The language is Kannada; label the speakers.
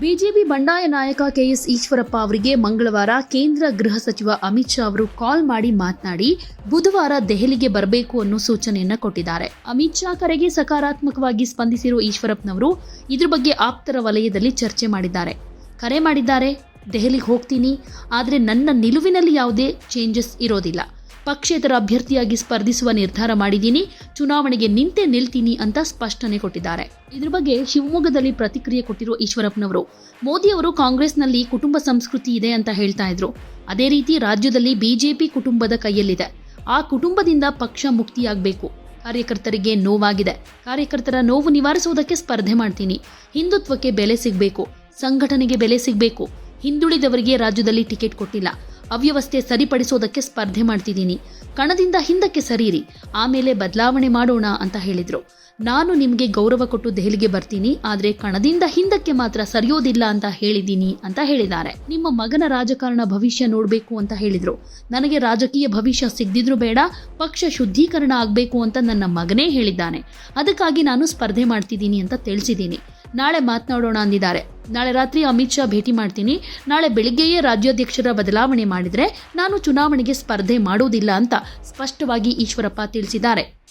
Speaker 1: ಬಿಜೆಪಿ ಬಂಡಾಯ ನಾಯಕ ಕೆಎಸ್ ಈಶ್ವರಪ್ಪ ಅವರಿಗೆ ಮಂಗಳವಾರ ಕೇಂದ್ರ ಗೃಹ ಸಚಿವ ಅಮಿತ್ ಶಾ ಅವರು ಕಾಲ್ ಮಾಡಿ ಮಾತನಾಡಿ, ಬುಧವಾರ ದೆಹಲಿಗೆ ಬರಬೇಕು ಅನ್ನೋ ಸೂಚನೆಯನ್ನ ಕೊಟ್ಟಿದ್ದಾರೆ. ಅಮಿತ್ ಶಾ ಕರೆಗೆ ಸಕಾರಾತ್ಮಕವಾಗಿ ಸ್ಪಂದಿಸಿರುವ ಈಶ್ವರಪ್ಪನವರು ಇದ್ರ ಬಗ್ಗೆ ಆಪ್ತರ ವಲಯದಲ್ಲಿ ಚರ್ಚೆ ಮಾಡಿದ್ದಾರೆ. ಕರೆ ಮಾಡಿದ್ದಾರೆ, ದೆಹಲಿಗೆ ಹೋಗ್ತೀನಿ, ಆದರೆ ನನ್ನ ನಿಲುವಿನಲ್ಲಿ ಯಾವುದೇ ಚೇಂಜಸ್ ಇರೋದಿಲ್ಲ. ಪಕ್ಷೇತರ ಅಭ್ಯರ್ಥಿಯಾಗಿ ಸ್ಪರ್ಧಿಸುವ ನಿರ್ಧಾರ ಮಾಡಿದ್ದೀನಿ ಚುನಾವಣೆಗೆ ನಿಂತೆ ನಿಲ್ತೀನಿ ಅಂತ ಸ್ಪಷ್ಟನೆ ಕೊಟ್ಟಿದ್ದಾರೆ. ಇದ್ರ ಬಗ್ಗೆ ಶಿವಮೊಗ್ಗದಲ್ಲಿ ಪ್ರತಿಕ್ರಿಯೆ ಕೊಟ್ಟಿರುವ ಈಶ್ವರಪ್ಪನವರು, ಮೋದಿ ಅವರು ಕಾಂಗ್ರೆಸ್ನಲ್ಲಿ ಕುಟುಂಬ ಸಂಸ್ಕೃತಿ ಇದೆ ಅಂತ ಹೇಳ್ತಾ ಇದ್ರು. ಅದೇ ರೀತಿ ರಾಜ್ಯದಲ್ಲಿ ಬಿಜೆಪಿ ಕುಟುಂಬದ ಕೈಯಲ್ಲಿದೆ. ಆ ಕುಟುಂಬದಿಂದ ಪಕ್ಷ ಮುಕ್ತಿಯಾಗಬೇಕು. ಕಾರ್ಯಕರ್ತರಿಗೆ ನೋವಾಗಿದೆ. ಕಾರ್ಯಕರ್ತರ ನೋವು ನಿವಾರಿಸುವುದಕ್ಕೆ ಸ್ಪರ್ಧೆ ಮಾಡ್ತೀನಿ. ಹಿಂದುತ್ವಕ್ಕೆ ಬೆಲೆ ಸಿಗಬೇಕು. ಸಂಘಟನೆಗೆ ಬೆಲೆ ಸಿಗಬೇಕು. ಹಿಂದುಳಿದವರಿಗೆ ರಾಜ್ಯದಲ್ಲಿ ಟಿಕೆಟ್ ಕೊಟ್ಟಿಲ್ಲ. ಅವ್ಯವಸ್ಥೆ ಸರಿಪಡಿಸೋದಕ್ಕೆ ಸ್ಪರ್ಧೆ ಮಾಡ್ತಿದ್ದೀನಿ. ಕಣದಿಂದ ಹಿಂದಕ್ಕೆ ಸರೀರಿ, ಆಮೇಲೆ ಬದಲಾವಣೆ ಮಾಡೋಣ ಅಂತ ಹೇಳಿದರು. ನಾನು ನಿಮಗೆ ಗೌರವ ಕೊಟ್ಟು ದೆಹಲಿಗೆ ಬರ್ತೀನಿ, ಆದರೆ ಕಣದಿಂದ ಹಿಂದಕ್ಕೆ ಮಾತ್ರ ಸರಿಯೋದಿಲ್ಲ ಅಂತ ಹೇಳಿದ್ದೀನಿ ಅಂತ ಹೇಳಿದ್ದಾರೆ. ನಿಮ್ಮ ಮಗನ ರಾಜಕಾರಣ ಭವಿಷ್ಯ ನೋಡಬೇಕು ಅಂತ ಹೇಳಿದರು. ನನಗೆ ರಾಜಕೀಯ ಭವಿಷ್ಯ ಸಿಗ್ದಿದ್ರು ಬೇಡ, ಪಕ್ಷ ಶುದ್ಧೀಕರಣ ಆಗಬೇಕು ಅಂತ ನನ್ನ ಮಗನೇ ಹೇಳಿದ್ದಾನೆ. ಅದಕ್ಕಾಗಿ ನಾನು ಸ್ಪರ್ಧೆ ಮಾಡ್ತಿದ್ದೀನಿ ಅಂತ ತಿಳಿಸಿದ್ದೀನಿ. ನಾಳೆ ಮಾತನಾಡೋಣ ಅಂದಿದ್ದಾರೆ. ನಾಳೆ ರಾತ್ರಿ ಅಮಿತ್ ಶಾ ಭೇಟಿ ಮಾಡ್ತೀನಿ. ನಾಳೆ ಬೆಳಿಗ್ಗೆಯೇ ರಾಜ್ಯಾಧ್ಯಕ್ಷರ ಬದಲಾವಣೆ ಮಾಡಿದರೆ ನಾನು ಚುನಾವಣೆಗೆ ಸ್ಪರ್ಧೆ ಮಾಡೋದಿಲ್ಲ ಅಂತ ಸ್ಪಷ್ಟವಾಗಿ ಈಶ್ವರಪ್ಪ ತಿಳಿಸಿದ್ದಾರೆ.